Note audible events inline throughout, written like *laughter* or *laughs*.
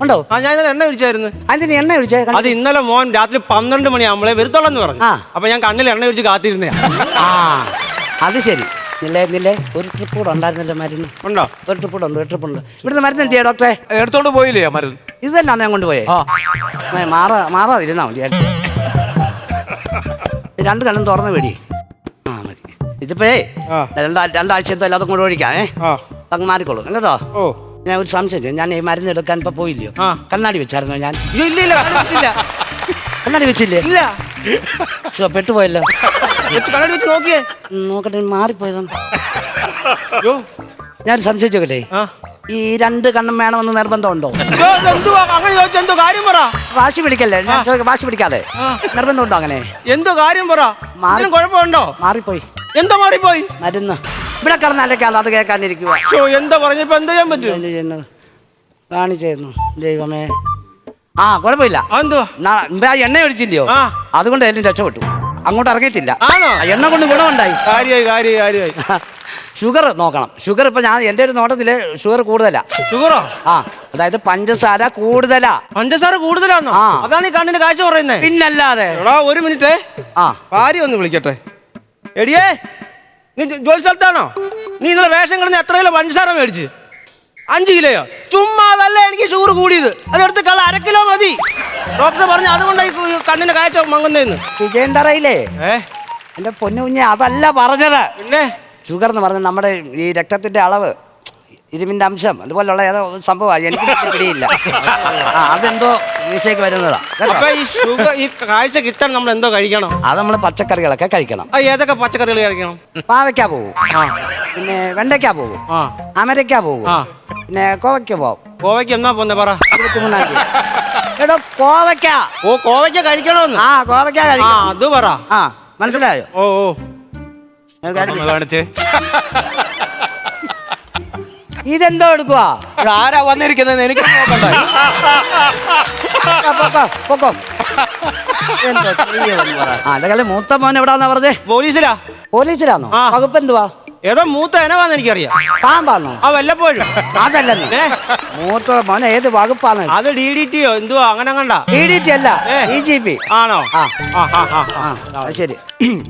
ഉണ്ടോ? ആ ഞാൻ ഇന്നലെ എണ്ണ ഒഴിച്ചായിരുന്നു അതിന് എണ്ണ ഒഴിച്ചേ അത് ഇന്നലെ മോൻ രാത്രി പന്ത്രണ്ട് മണിയാകുമ്പോളേ വരുത്തോളെന്ന് പറഞ്ഞു. ആ. അപ്പൊ ഞാൻ കണ്ണിൽ എണ്ണ ഒഴിച്ച് കാത്തിരുന്നേ ആ. അത് ശരി. നില്ലേ നില്ലേ ഒരു ട്രിപ്പ് കൂടെ ഉണ്ടായിരുന്നല്ലോ മരുന്ന്. ഉണ്ടോ? ഒരു ട്രിപ്പ് കൂടെ ഉണ്ട് ഒരു ട്രിപ്പ് ഉണ്ട്. ഇവിടുന്ന് മരുന്ന് ഡോക്ടറെ എടുത്തോണ്ട് പോയില്ലേ ആ മരുന്ന്? ഇത് തന്നെയാണ് ഞാൻ കൊണ്ടുപോയേ? ആ. മാറാ മാറാതിരുന്നാ മതി രണ്ട് കണ്ണും തുറന്ന് പേടി ആ മതി. ഇതിപ്പോഴേ ആ. രണ്ടാ രണ്ടാഴ്ച എന്തോ എല്ലാതും കൂടെ ഏ? ആ. അങ്ങ് മാറിക്കോളൂ കേട്ടോ ഓ. ഞാൻ ഒരു സംശയം ചോദിച്ചു. ഞാൻ ഈ മരുന്ന് എടുക്കാൻ ഇപ്പൊ പോയില്ലയോ? ആ. കണ്ണാടി വെച്ചായിരുന്നോ ഞാൻ? അയ്യോ, ഇല്ല ഇല്ല കണ്ണട വെച്ചില്ല കണ്ണാടി വെച്ചില്ലേ? ഇല്ല. ശോ, പെട്ടുപോയല്ലോ. വെച്ച് കണ്ണാടി വെച്ച് നോക്കിയേ. ഉം, നോക്കട്ടെ മാറിപ്പോയതാണ്. അയ്യോ ഞാൻ സംശയിച്ചോക്കട്ടെ ആ. ഈ രണ്ട് കണ്ണും വേണമെന്ന് നിർബന്ധമുണ്ടോ? അയ്യോ, ഇതെന്തുവാ അങ്ങനെ ചോദിച്ചാ എന്തോ കാര്യം പറ. വാശി പിടിക്കല്ലേ? ഞാൻ ചോദിക്കാം വാശി പിടിക്കാതെ. നിർബന്ധമുണ്ടോ അങ്ങനെ? എന്തോ കാര്യം പറ. മാറി- കുഴപ്പമുണ്ടോ? മാറിപ്പോയി. എന്തോ മാറിപ്പോയി? മരുന്ന്. ഇവിടെ കിടന്നാലൊക്കെയാണ് അത് കേൾക്കാനിരിക്കുക ഷോ എന്താ പറഞ്ഞപ്പോ എന്താ ചെയ്യാൻ പറ്റും? എന്ത് ചെയ്യുന്നത്? കാണിച്ചായിരുന്നു ദൈവമേ. ആ കുഴപ്പമില്ല. എന്തുവാ നാ- മുമ്പേ ആ എണ്ണ ഒഴിച്ചില്ലയോ ആ. അതുകൊണ്ട് എല്ലാം രക്ഷപ്പെട്ടു. അങ്ങോട്ട് ഇറങ്ങിയിട്ടില്ല. ആണോ? ആ എണ്ണ കൊണ്ട് ഗുണമുണ്ടായി. *laughs* ഷുഗർ നോക്കണം. ഷുഗർ ഇപ്പൊ ഞാൻ എന്റെ ഒരു നോട്ടത്തിൽ ഷുഗർ കൂടുതലാ. ഷുഗറോ? ആ അതായത് പഞ്ചസാര കൂടുതലാ. പഞ്ചസാര കൂടുതലാണോ ആ. അതാണ് ഈ കണ്ണിന് കാഴ്ച പറയുന്നേ. പിന്നല്ലാതെ. എടാ ഒരു മിനിറ്റ്. ആ. ഭാര്യ ഒന്ന് വിളിക്കട്ടെ. എടിയേ. നീ ജോലി സ്ഥലത്താണോ? നീ ഇന്നലെ റേഷൻ കിടന്ന് എത്ര കിലോ പഞ്ചസാര മേടിച്ച്? അഞ്ച് കിലോയോ ചുമ്മാ അതല്ല എനിക്ക് ഷുഗർ കൂടിയത്. അതെടുത്ത് കള അര കിലോ മതി. ഡോക്ടർ പറഞ്ഞു അതുകൊണ്ട് ഈ കണ്ണിന് കാഴ്ച മങ്ങുന്നതെന്ന്. വിജയന്തറയിലേ ഏ? എന്റെ പൊന്നു കുഞ്ഞെ അതല്ല പറഞ്ഞത്. പിന്നെ? ഷുഗർ എന്ന് പറഞ്ഞ നമ്മുടെ ഈ രക്തത്തിന്റെ അളവ്. ഇരുമിന്റെ അംശം. അതുപോലുള്ള ഏതോ സംഭവമാണ് എനിക്ക് പിടിയില്ല. ആ അതെന്തോ മീസേക്ക് വരുന്നതാ? അപ്പൊ ഈ ഷുഗർ ഈ കാഴ്ച കിട്ടാൻ നമ്മൾ എന്തോ കഴിക്കണം? അത് നമ്മൾ പച്ചക്കറികളൊക്കെ കഴിക്കണം. ആ ഏതൊക്കെ പച്ചക്കറികൾ കഴിക്കണം? പാവയ്ക്ക പോകും പിന്നെ വെണ്ടയ്ക്ക പോകും ആ. അമരയ്ക്ക പോകും ആ. പിന്നെ കോവയ്ക്ക പോകും കോവയ്ക്ക് എന്നാ പോന്നെ പറ. ഇരുപത്തിമൂന്നാം തീയതി. എടോ കോവയ്ക്ക. ഓ കോവയ്ക്ക കഴിക്കണോന്ന്? ആ കോവയ്ക്ക ആ കഴിക്കണം അത് പറ. ആ മനസ്സിലായോ? ഓ ഓ. ഞാൻ ഒന്ന് കാണിച്ചേ. ഇതെന്തോ എടുക്കുവാ? ആരാ വന്നിരിക്കുന്നത് എനിക്ക് നോക്കണ്ട. ആ, പൊക്കോ, പൊക്കോ. എന്തോ ചെയ്യുമെന്ന് പറ. ആ അതേപോലെ മൂത്ത മോൻ എവിടാന്നാ പറഞ്ഞേ? പോലീസിലാ. പോലീസിലാണോ ആ. വകുപ്പ് എന്തുവാ ഏതോ മൂത്ത എനവാന്ന് എനിക്കറിയാം. പാമ്പാന്നോ? ആ വല്ലപ്പോഴും. അതല്ലെന്ന്? ഏ മൂത്ത മോൻ ഏത് വകുപ്പാണ് അത് ഡി ഡി ടിയോ എന്തുവാ അങ്ങനെ കണ്ട? ഡി ഡി ടി അല്ല ഏ. D G P. ആണോ? ആ. ആ ആ ആ ആ. അത് ശരി.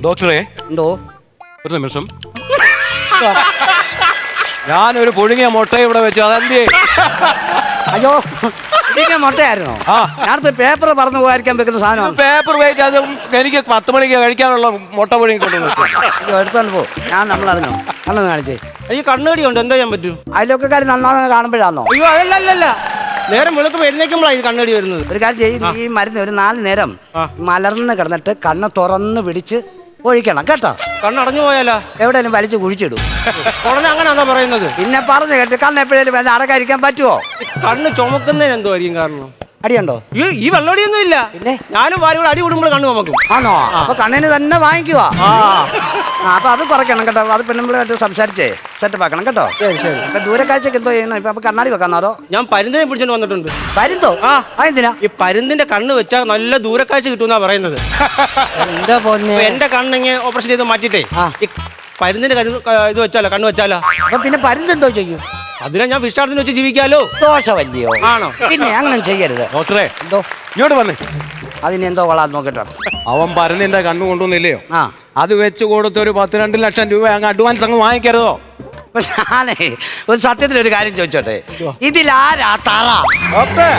ഡോക്ടറെ ഉണ്ടോ ഒരു നിമിഷം. *laughs* ഞാനൊരു പുഴുങ്ങിയ മുട്ട ഇവിടെ വെച്ചു അതെന്തേ അയ്യോ ഇതിന്റെ മുട്ടയായിരുന്നോ? ആ. ഞാനിപ്പോ പേപ്പർ പറഞ്ഞു പോകാതിരിക്കാൻ വെക്കുന്ന സാധനമാണ്. പേപ്പർ വെയിറ്റ് അത് എനിക്ക് പത്ത് മണിക്ക് കഴിക്കാനുള്ള മുട്ട പുഴുങ്ങി കൊണ്ടുവന്നു അയ്യോ എടുത്തോണ്ട് പോ. ഞാൻ നമ്മളറിഞ്ഞോ അതൊന്ന് കാണിച്ചേ. ഈ കണ്ണുകടി ഉണ്ട് എന്താ ചെയ്യാൻ പറ്റും? കാര്യം നന്നാന്ന് കാണുമ്പോഴാണോ അയ്യോ അല്ലല്ലല്ല. നേരം വെളുക്കുമ്പോ എഴുന്നേക്കുമ്പോഴാണ് ഇത് കണ്ണുകടി വരുന്നത്. ഒരു കാര്യം ചെയ്യും ഈ മരുന്ന് ഒരു നാല് നേരം മലർന്ന് കിടന്നിട്ട് കണ്ണ് തുറന്ന് പിടിച്ച് ഒഴിക്കണം കേട്ടോ? കണ്ണടഞ്ഞു പോയാലോ? എവിടെയെങ്കിലും വലിച്ചു കുഴിച്ചിടും. ഉടനെ അങ്ങനെ എന്താ പറയുന്നത്? പിന്നെ പറഞ്ഞു കേട്ട് കണ്ണ് എപ്പോഴേലും വേണ്ട അടക്കാതിരിക്കാൻ പറ്റുമോ കണ്ണ് ചുമക്കുന്നതിന് എന്തോ ആയിരിക്കും കാരണം. അടിയുണ്ടോ? ഈ ഈ വെള്ളടിയൊന്നും ഇല്ല പിന്നെ? ഞാനും ഭാര്യ കൂടെ അടി കൂടുമ്പോൾ കണ്ണു ചുമക്കും. ആണോ? അപ്പൊ കണ്ണിന് തന്നെ വാങ്ങിക്കുവാ. അപ്പൊ അത് കുറയ്ക്കണം കേട്ടോ. അത് പെണ്ണുമ്പിളായിട്ട് സംസാരിച്ചേ. സെറ്റപ്പ് ആക്കണം കേട്ടോ. ശരി ശരി. അപ്പൊ ദൂരക്കാഴ്ചക്ക് എന്തോ ചെയ്യണം. ഇപ്പൊ അപ്പൊ കണ്ണാടി വെക്കാന്നോ അതോ? ഞാൻ പരുന്തിനെ പിടിച്ചോണ്ട് വന്നിട്ടുണ്ട്. പരുന്തോ? ആ. അതെന്തിനാ? ഈ പരുന്തിന്റെ കണ്ണ് വെച്ചാൽ നല്ല ദൂരക്കാഴ്ച കിട്ടുമെന്നാ പറയുന്നത്. എന്താ പോന്നെ? അപ്പൊ എന്റെ കണ്ണിങ് ഓപ്പറേഷൻ ചെയ്ത് മാറ്റിട്ടേ ആ. ഈ പരുന്തിന്റെ കണ്ണ് ക- ഇത് വെച്ചാലോ കണ്ണ് വെച്ചാലോ? അപ്പൊ പിന്നെ പരുന്തെന്തോ ചെയ്യും? അതിനെ ഞാൻ വിഷ്ടാർത്ഥത്തിന് വെച്ച് ജീവിക്കാലോ. ദോഷമല്ലയോ ആണോ? പിന്നെ അങ്ങനെ ചെയ്യരുത്. ഡോക്ടറെ. എന്തോ? ഇങ്ങോട്ട് വന്നേ. അതിനെന്തോ കൊള്ളാൻ നോക്കട്ടോ. അവൻ പരന്നിന്റെ കണ്ണു കൊണ്ടുവന്നില്ലയോ? ആ. അത് വെച്ച് കൊടുത്ത് ഒരു പത്ത് രണ്ട് ലക്ഷം രൂപ അങ്ങ് അഡ്വാൻസ് അങ്ങ് വാങ്ങിക്കരുതോ? അപ്പൊ ഞാനേ ഒരു സത്യത്തിൽ ഒരു കാര്യം ചോദിച്ചോട്ടെ? ഇതിലാരാ തറ? ഡോക്ടറെ